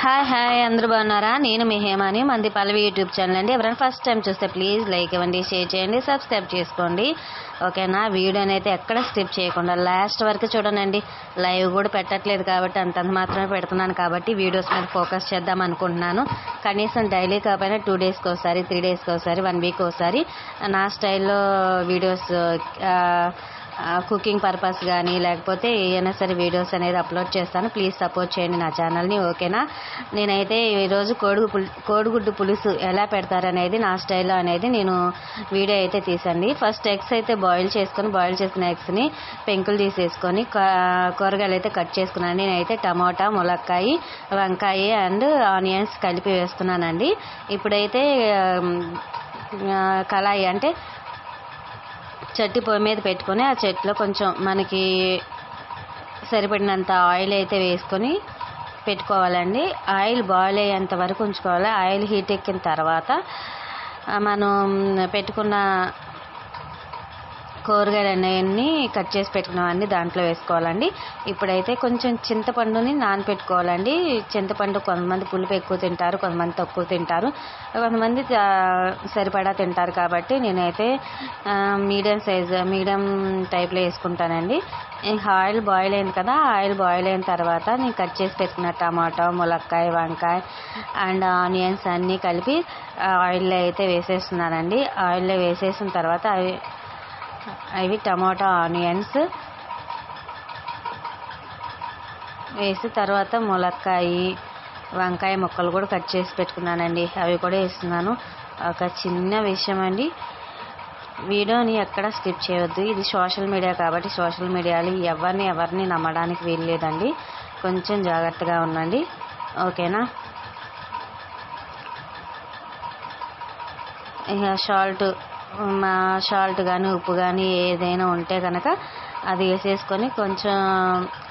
Hi hi అందరూ బాగున్నారా? నేను మీ హేమాని మంది పల్లవి యూట్యూబ్ ఛానల్ అండి. ఎవరైనా ఫస్ట్ టైం చూస్తే ప్లీజ్ లైక్ ఇవ్వండి షేర్ చేయండి సబ్స్క్రైబ్ చేసుకోండి. ఓకేనా? వీడియోని అయితే ఎక్కడ స్కిప్ చేయకుండా లాస్ట్ వరకు చూడనండి లైవ్ కూడా పెట్టట్లేదు కాబట్టి అంతంత మాత్రమే పెడుతున్నాను కాబట్టి వీడియోస్ మీద ఫోకస్ చేద్దాం అనుకుంటున్నాను. కనీసం డైలీ కాకపోయినా టూ డేస్కి ఒకసారి త్రీ డేస్కి ఒకసారి వన్ వీక్ ఒకసారి. నా స్టైల్లో వీడియోస్ కుకింగ్ పర్పస్ కానీ లేకపోతే ఏమైనా సరే వీడియోస్ అనేది అప్లోడ్ చేస్తాను. ప్లీజ్ సపోర్ట్ చేయండి నా ఛానల్ని ఓకేనా? నేనైతే ఈరోజు కోడిగు పులి కోడిగుడ్డు పులుసు ఎలా పెడతారనేది నా స్టైల్లో అనేది నేను వీడియో అయితే తీసండి ఫస్ట్ ఎగ్స్ అయితే బాయిల్ చేసుకొని బాయిల్ చేసిన ఎగ్స్ని పెంకులు తీసేసుకొని కూరగాయలు అయితే కట్ చేసుకున్నాను. నేనైతే టమాటా ములక్కాయ వంకాయ అండ్ ఆనియన్స్ కలిపి వేస్తున్నానండి. ఇప్పుడైతే కళాయి అంటే చట్టి పొయ్యి మీద పెట్టుకొని ఆ చెట్లో కొంచెం మనకి సరిపడినంత ఆయిల్ అయితే వేసుకొని పెట్టుకోవాలండి. ఆయిల్ బాయిల్ అయ్యేంత వరకు ఉంచుకోవాలి. ఆయిల్ హీట్ ఎక్కిన తర్వాత మనం పెట్టుకున్న కూరగాయలు అన్నీ కట్ చేసి పెట్టుకున్నవన్నీ దాంట్లో వేసుకోవాలండి. ఇప్పుడైతే కొంచెం చింతపండుని నానపెట్టుకోవాలండి. చింతపండు కొంతమంది పులుపు ఎక్కువ తింటారు కొంతమంది తక్కువ తింటారు. కొంతమంది సరిపడా తింటారు కాబట్టి నేనైతే మీడియం సైజ్ మీడియం టైప్లో వేసుకుంటానండి. ఇంకా ఆయిల్ బాయిల్ అయింది కదా ఆయిల్ బాయిల్ అయిన తర్వాత నేను కట్ చేసి పెట్టుకున్న టమాటా ములక్కాయ వంకాయ అండ్ ఆనియన్స్ అన్నీ కలిపి ఆయిల్లో అయితే వేసేస్తున్నానండి. ఆయిల్లో వేసేసిన తర్వాత అవి అవి టమాటా ఆనియన్స్. వేసి తర్వాత ములక్కాయ వంకాయ ముక్కలు కూడా కట్ చేసి పెట్టుకున్నానండి. అవి కూడా వేస్తున్నాను. ఒక చిన్న విషయం అండి. వీడియోని ఎక్కడ స్కిప్ చేయవద్దు ఇది సోషల్ మీడియా కాబట్టి సోషల్ మీడియాలో ఎవరిని ఎవరిని నమ్మడానికి వీల్లేదండి. కొంచెం జాగ్రత్తగా ఉండండి. ఓకేనా? ఇక సాల్ట్. సాల్ట్ కానీ ఉప్పు కానీ ఏదైనా ఉంటే కనుక అది వేసేసుకొని కొంచెం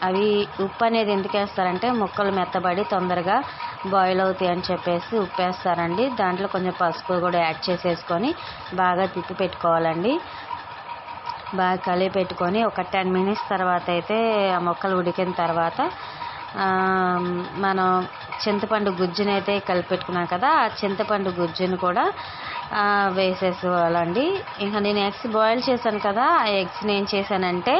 అవి ఉప్పు అనేది ఎందుకు వేస్తారంటే ముక్కలు మెత్తబడి తొందరగా బాయిల్ అవుతాయి అని చెప్పేసి ఉప్పు వేస్తారండి దాంట్లో కొంచెం పసుపు కూడా యాడ్ చేసేసుకొని బాగా తిప్పి పెట్టుకోవాలండి. బాగా కలిపి పెట్టుకొని ఒక టెన్ మినిట్స్ తర్వాత అయితే ఆ మొక్కలు ఉడికిన తర్వాత మనం చింతపండు గుజ్జుని అయితే కలిపి పెట్టుకున్నాం కదా ఆ చింతపండు గుజ్జుని కూడా వేసేసుకోవాలండి. ఇంకా నేను ఎగ్స్ బాయిల్ చేశాను కదా ఆ ఎగ్స్ని ఏం చేశానంటే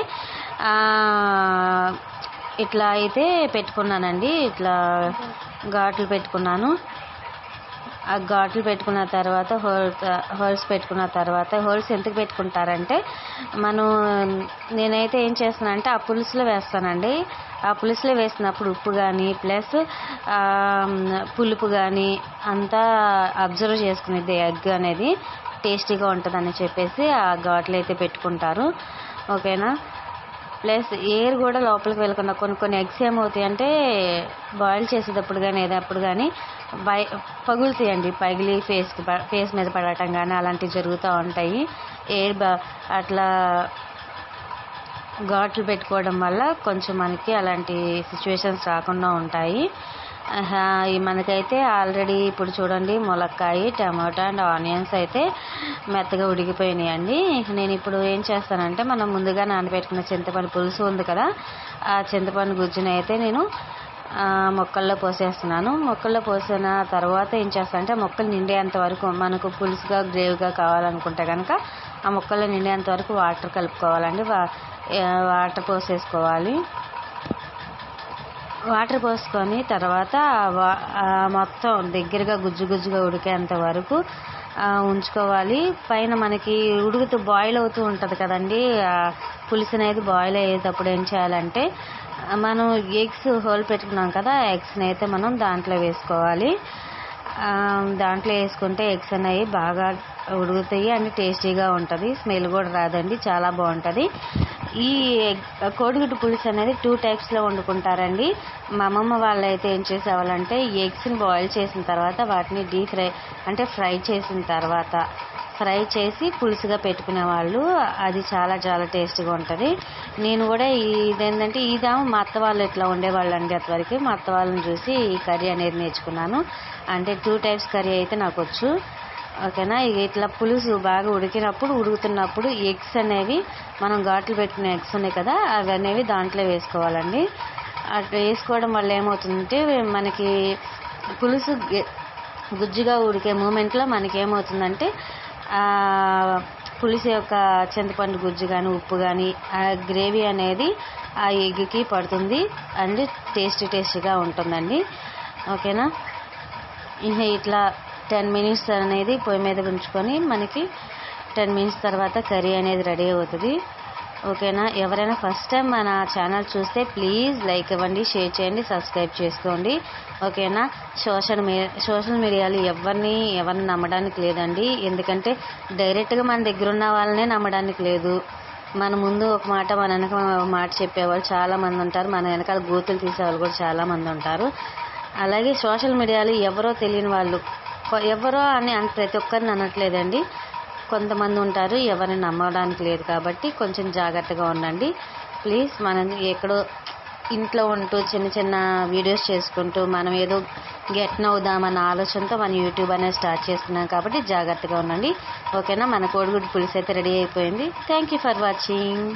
ఇట్లా అయితే పెట్టుకున్నానండి ఇట్లా ఘాట్లు పెట్టుకున్నాను. ఆ ఘాట్లు పెట్టుకున్న తర్వాత హోల్స్ హోల్స్ పెట్టుకున్న తర్వాత హోల్స్ ఎందుకు పెట్టుకుంటారంటే మనం నేనైతే ఏం చేస్తానంటే ఆ పులుసులో వేస్తానండి. ఆ పులుసులో వేసినప్పుడు ఉప్పు కానీ ప్లస్ పులుపు కానీ అంతా అబ్జర్వ్ చేసుకునేది ఎగ్ అనేది టేస్టీగా ఉంటుందని చెప్పేసి ఆ ఘాట్లు అయితే పెట్టుకుంటారు. ఓకేనా? ప్లస్ ఎయిర్ కూడా లోపలికి వెళ్ళకుండా కొన్ని కొన్ని ఎగ్స్ ఏమవుతాయి అంటే బాయిల్ చేసేటప్పుడు కానీ ఏదప్పుడు కానీ బయ పగులుతాయండి. పగిలి ఫేస్కి ఫేస్ మీద పడటం కానీ అలాంటివి జరుగుతూ ఉంటాయి. ఎయిర్ బా అట్లా ఘాట్లు పెట్టుకోవడం వల్ల కొంచెం మనకి అలాంటి సిచ్యువేషన్స్ రాకుండా ఉంటాయి. మనకైతే ఆల్రెడీ ఇప్పుడు చూడండి ములక్కాయ టమాటా అండ్ ఆనియన్స్ అయితే మెత్తగా ఉడికిపోయినాయండి. నేను ఇప్పుడు ఏం చేస్తానంటే మనం ముందుగా నానబెట్టుకున్న చింతపండు పులుసు ఉంది కదా ఆ చింతపండు గుజ్జుని అయితే నేను మొక్కల్లో పోసేస్తున్నాను. మొక్కల్లో పోసిన తర్వాత ఏం చేస్తానంటే ఆ మొక్కలు నిండేంత వరకు మనకు పులుసుగా గ్రేవ్గా కావాలనుకుంటే కనుక ఆ మొక్కల్లో నిండేంత వరకు వాటర్ కలుపుకోవాలండి. వా- వాటర్ పోసేసుకోవాలి. వాటర్ పోసుకొని తర్వాత వా- మొత్తం దగ్గరగా గుజ్జు గుజ్జుగా ఉడికేంత వరకు ఉంచుకోవాలి. పైన మనకి ఉడుకుతూ బాయిల్ అవుతూ ఉంటుంది కదండి పులుసు అనేది బాయిల్ అయ్యేటప్పుడు ఏం చేయాలంటే మనం ఎగ్స్ హోల్ పెట్టుకున్నాం కదా ఎగ్స్ని అయితే మనం దాంట్లో వేసుకోవాలి. దాంట్లో వేసుకుంటే ఎగ్స్ అనేవి బాగా ఉడుకుతాయి అండ్ టేస్టీగా ఉంటుంది. స్మెల్ కూడా రాదండి చాలా బాగుంటుంది. ఈ ఎగ్ కోడిగుడ్డు పులుసు అనేది టూ టైప్స్లో వండుకుంటారండి. మా అమ్మమ్మ వాళ్ళు అయితే ఏం చేసేవాళ్ళంటే ఎగ్స్ని బాయిల్ చేసిన తర్వాత వాటిని డీప్ ఫ్రై అంటే ఫ్రై చేసిన తర్వాత ఫ్రై చేసి పులుసుగా పెట్టుకునే వాళ్ళు అది చాలా చాలా టేస్టీగా ఉంటుంది. నేను కూడా ఇదేంటంటే ఇదాము మా అత్త వాళ్ళు ఇట్లా ఉండేవాళ్ళు అండి అంతవరకు మా అత్త వాళ్ళని చూసి ఈ కర్రీ అనేది నేర్చుకున్నాను. అంటే టూ టైప్స్ కర్రీ అయితే నాకు వచ్చు. ఓకేనా? ఇక ఇట్లా పులుసు బాగా ఉడికినప్పుడు ఉడుకుతున్నప్పుడు ఎగ్స్ అనేవి మనం ఘాట్లు పెట్టిన ఎగ్స్ ఉన్నాయి కదా అవి అనేవి దాంట్లో వేసుకోవాలండి. అట్లా వేసుకోవడం వల్ల ఏమవుతుందంటే మనకి పులుసు గుజ్జుగా ఉడికే మూమెంట్లో మనకి ఏమవుతుందంటే పులుసు యొక్క చింతపండు గుజ్జు కానీ ఉప్పు కానీ ఆ గ్రేవీ అనేది ఆ ఎగ్కి పడుతుంది అండ్ టేస్టీ టేస్టీగా ఉంటుందండి. ఓకేనా? ఇంకా ఇట్లా టెన్ మినిట్స్ అనేది పొయ్యి మీద ఉంచుకొని మనకి టెన్ మినిట్స్ తర్వాత కర్రీ అనేది రెడీ అవుతుంది. ఓకేనా? ఎవరైనా ఫస్ట్ టైం మన ఛానల్ చూస్తే ప్లీజ్ లైక్ ఇవ్వండి షేర్ చేయండి సబ్స్క్రైబ్ చేసుకోండి. ఓకేనా? సోషల్ మీ సోషల్ మీడియాలో ఎవరిని ఎవరిని నమ్మడానికి లేదండి. ఎందుకంటే డైరెక్ట్గా మన దగ్గర ఉన్న వాళ్ళనే నమ్మడానికి లేదు. మన ముందు ఒక మాట మన వెనక మాట చెప్పేవాళ్ళు చాలామంది ఉంటారు. మన వెనకాల గోతులు తీసేవాళ్ళు కూడా చాలామంది ఉంటారు. అలాగే సోషల్ మీడియాలో ఎవరో తెలియని వాళ్ళు ఎవరో అని అన్- ప్రతి ఒక్కరిని అనట్లేదండి. కొంతమంది ఉంటారు ఎవరిని నమ్మడానికి లేదు కాబట్టి కొంచెం జాగ్రత్తగా ఉండండి. ప్లీజ్ మనం ఎక్కడో ఇంట్లో ఉంటూ చిన్న చిన్న వీడియోస్ చేసుకుంటూ మనం ఏదో గెట్ అవుదామన్న ఆలోచనతో మనం యూట్యూబ్ అనేది స్టార్ట్ చేస్తున్నాం కాబట్టి జాగ్రత్తగా ఉండండి. ఓకేనా? మన కోడిగుడ్డు పులుసు అయితే రెడీ అయిపోయింది. Thank you for watching.